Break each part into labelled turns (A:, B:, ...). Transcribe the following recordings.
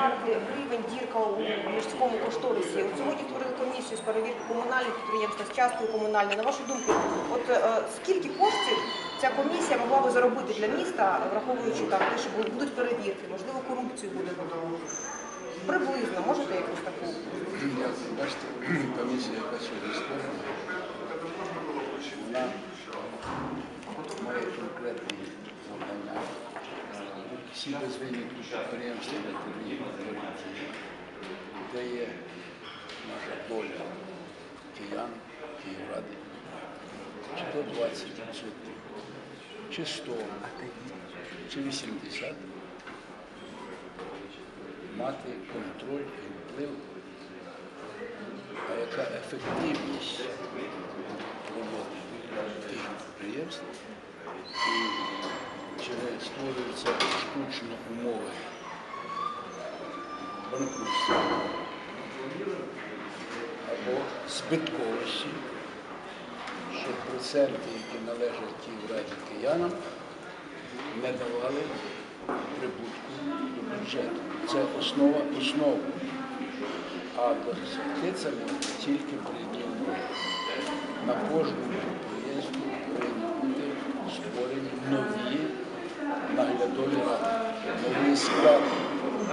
A: мільярди гривень дірка у міському кошторисі. От сьогодні створили комісію з перевірки комунальних підприємств з часткою комунальної. На вашу думку, от е, скільки коштів ця комісія могла би заробити для міста, враховуючи там те, що будуть- будуть перевірки, можливо, корупцію буде приблизно. Можете якусь таку?
B: Бачите, комісія, яка сьогодні створена, Всі без винятку підприємства де є наша доля? Киян, Київради, чи то 20%, чи 100, чи 80 мати контроль і вплив, а яка ефективність роботи тих підприємств створюються штучно умови банкрутства або збитковості, щоб проценти, які належать тій раді киянам, не давали прибутку до бюджету. Це основа основ. А досягти це можна тільки при умові. На кожному підприємстві повинні бути створені нові наглядові ради, новий склад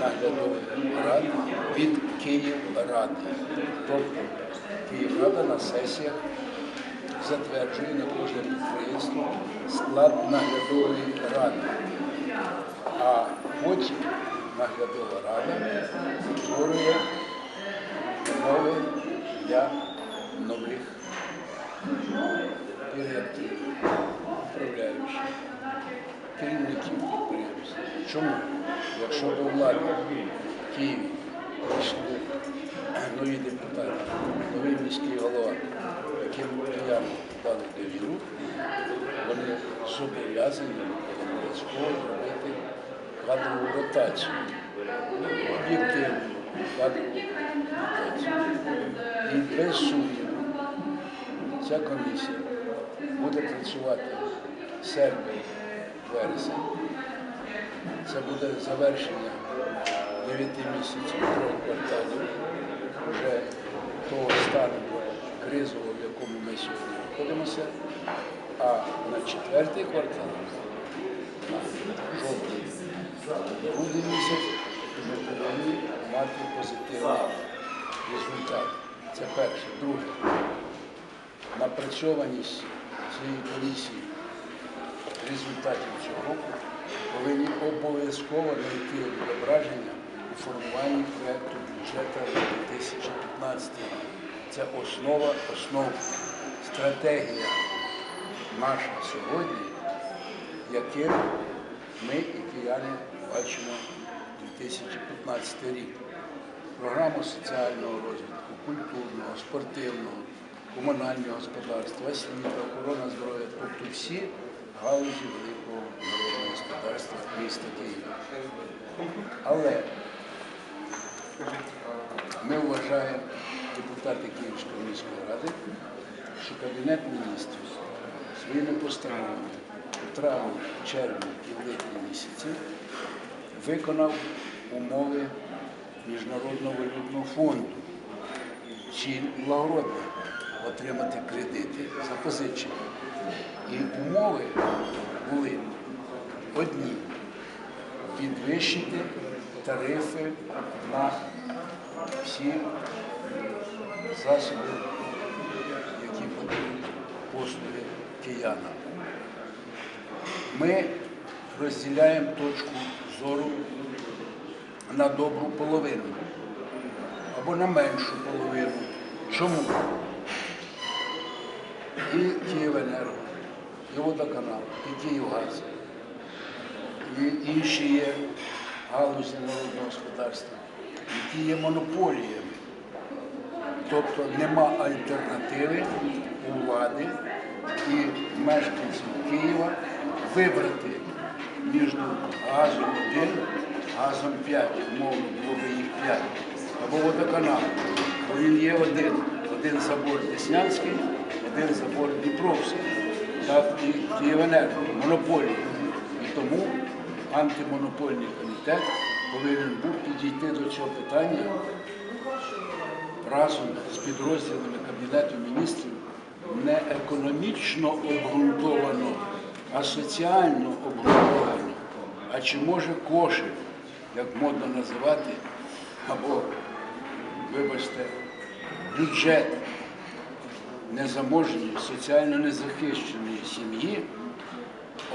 B: наглядових рад від Київради. Тобто Київрада на сесіях затверджує на кожне підприємство склад наглядової ради. А потім наглядова рада створює умови для нових директорів, управляючих, керівників підприємств. Чому? Якщо до влади в Києві прийшли нові депутати, новий міський голова, яким кияни дали довіру, вони зобов'язані обов'язково зробити кадрову ротацію, об'єктивну кадрову ротацію. І без сумніву ця комісія буде працювати серпень, вересень. Це буде завершення 9 місяців трьох кварталів вже того стану кризового, в якому ми сьогодні знаходимося. А на четвертий квартал, на жовтий, грудень місяць, ми повинні мати позитивний результат. Це перше. Друге, напрацьованість цієї комісії результатів цього року повинні обов'язково знайти відображення у формуванні проєкту бюджету 2015 рік. Це основа основ, стратегія наша сьогодні, яким ми і кияни бачимо 2015 рік. Програму соціального розвитку, культурного, спортивного, комунального господарства, освіта, охорона здоров'я, тобто всі галузі великого народного господарства міста Києва. Але ми вважаємо, депутати Київської міської ради, що Кабінет міністрів своїми постановами у травні, червні і липні місяці виконав умови Міжнародного валютного фонду чи благородно отримати кредити, запозичення. І умови були одні підвищити тарифи на всі засоби, які подають послуги киянам. Ми розділяємо точку зору на добру половину або на меншу половину. Чому? І Київенерго, і водоканал, і Київгаз, і інші є галузі народного господарства, які є монополіями. Тобто нема альтернативи у влади і мешканців Києва вибрати між газом 1, газом 5, умовно було б їх 5, або водоканал. Бо він є один. Один забор Деснянський, один забор Дніпровський, так і Київенерго, монополія. І тому антимонопольний комітет повинен був підійти до цього питання разом з підрозділами Кабінету міністрів не економічно обґрунтовано, а соціально обґрунтовано. А чи може кошик, як модно називати, або, вибачте, бюджет незаможньої, соціально незахищеної сім'ї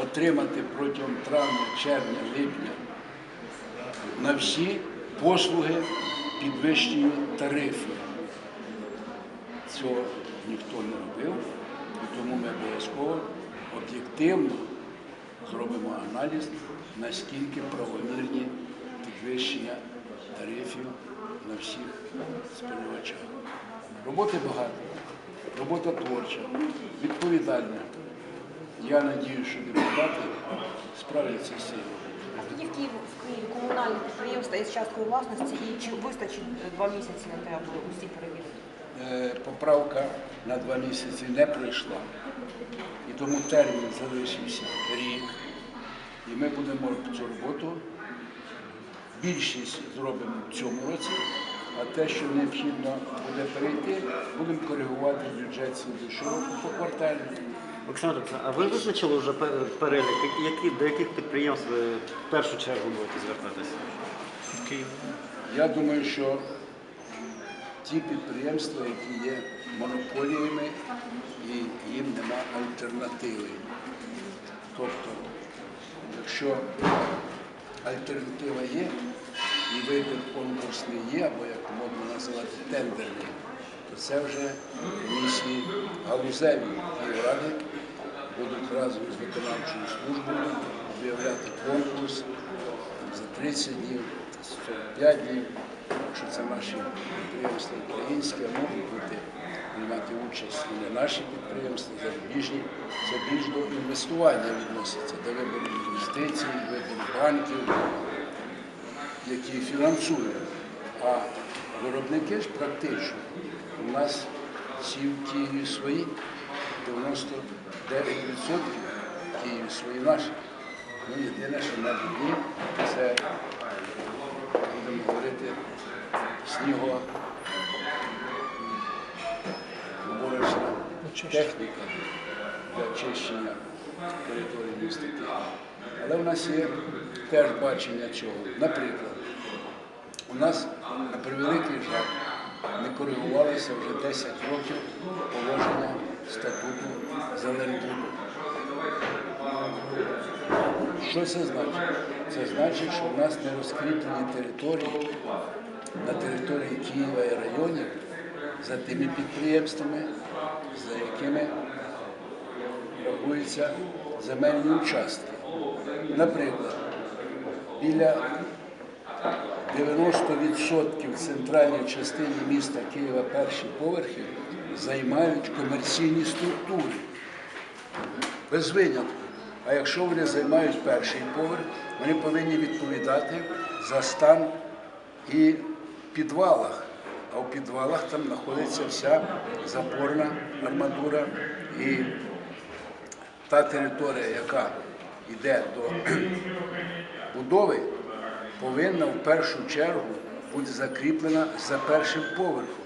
B: отримати протягом травня, червня, липня на всі послуги підвищені тарифи. Цього ніхто не робив, і тому ми обов'язково об'єктивно зробимо аналіз, наскільки правомірні підвищення тарифів на всіх споживачах. Роботи багато, робота творча, відповідальна. Я надію, що депутати справляться з цим.
A: А скільки в Києві, в Києві комунальних підприємств є з часткою власності і чи вистачить е, два місяці на те, аби усі перевірити?
B: Е, Поправка на два місяці не пройшла. І тому термін залишився рік. І ми будемо цю роботу більшість зробимо в цьому році, а те, що необхідно буде перейти, будемо коригувати бюджет слідчого року поквартально.
C: Олександр, Олександрович, а ви визначили вже перелік, які, до яких підприємств ви в першу чергу будете звертатися? В.
B: Я думаю, що ті підприємства, які є монополіями, і їм нема альтернативи. Тобто, якщо альтернатива є, і вибір конкурсний є, або як модно називати тендерний, то це вже комісії галузеві Київради будуть разом з виконавчою службою об'являти конкурс за 30 днів, 45 днів, якщо це наші підприємства українські, а можуть бути приймати участь і не наші підприємства, зарубіжні. Це більш до інвестування відноситься, до вибору інвестицій, вибору банків, які фінансують. А виробники ж практично у нас всі в Києві свої, 99% в Києві свої наші. Ну, єдине, що на біді, це будемо говорити уборочна техніка для очищення території міста Києва. Але в нас є теж бачення цього. Наприклад, у нас на превеликий жаль не коригувалися вже 10 років положення статуту Зеленбуду. Що це значить? Це значить, що в нас не розкріплені території на території Києва і районів за тими підприємствами, за якими рахуються земельні участки. Наприклад, біля 90% в центральній частині міста Києва перші поверхи займають комерційні структури. Без винятку. А якщо вони займають перший поверх, вони повинні відповідати за стан і в підвалах. А в підвалах там знаходиться вся запорна арматура і та територія, яка йде до будови, повинна в першу чергу бути закріплена за першим поверхом,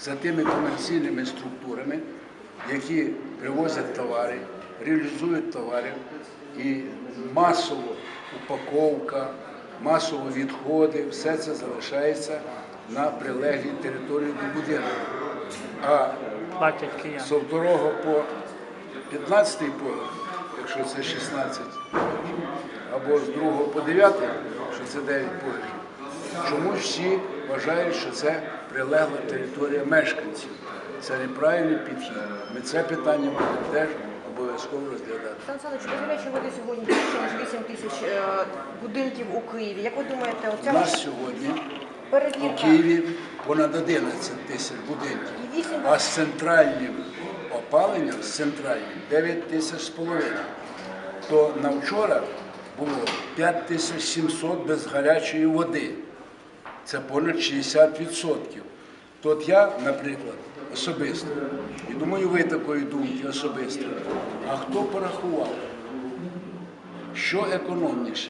B: за тими комерційними структурами, які привозять товари, реалізують товари і масово упаковка, масово відходи, все це залишається на прилеглій території до будинку. А з второго по 15 поверх, якщо це 16 або з другого по 9, якщо це 9 поверхів. Чомусь всі вважають, що це прилегла територія мешканців. Це неправильний підхід. Ми це питання будемо теж обов'язково розглядати.
A: Олександр Олександрович, без гарячої води сьогодні більше ніж 8 тисяч е, будинків у Києві. Як ви думаєте,
B: У нас сьогодні у Києві понад 11 тисяч будинків,
A: 8
B: а з центральним опаленням, з центральним 9 тисяч з половиною. То на вчора було 5700 без гарячої води. Це понад 60%. Тут я, наприклад, особисто, і думаю, ви такої думки особисто. А хто порахував, що економніше?